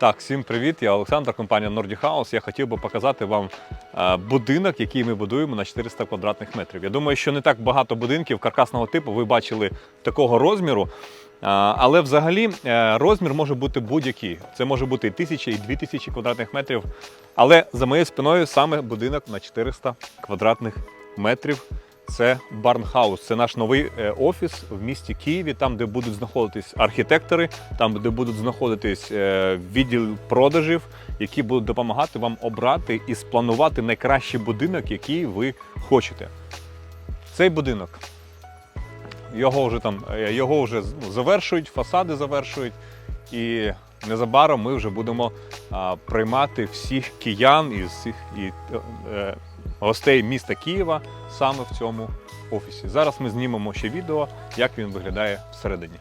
Так, всім привіт. Я Олександр, компанія Nordic House. Я хотів би показати вам е, будинок, який ми будуємо на 400 квадратних метрів. Я думаю, що не так багато будинків каркасного типу ви бачили такого розміру. Е, Але взагалі е, розмір може бути будь-який. Це може бути і 1000, і 2000 квадратних метрів. Але за моєю спиною саме будинок на 400 квадратних метрів. Це Барнхаус. Це наш новий е, офіс в місті Києві, там, де будуть знаходитись архітектори, там, де будуть знаходитись е, відділ продажів, які будуть допомагати вам обрати і спланувати найкращий будинок, який ви хочете. Цей будинок. Його вже там е, його вже ну, завершують, фасади завершують. І незабаром ми вже будемо а, приймати всіх киян і всіх і, гостей міста Києва саме в цьому офісі. Зараз ми знімемо ще відео, як він виглядає всередині.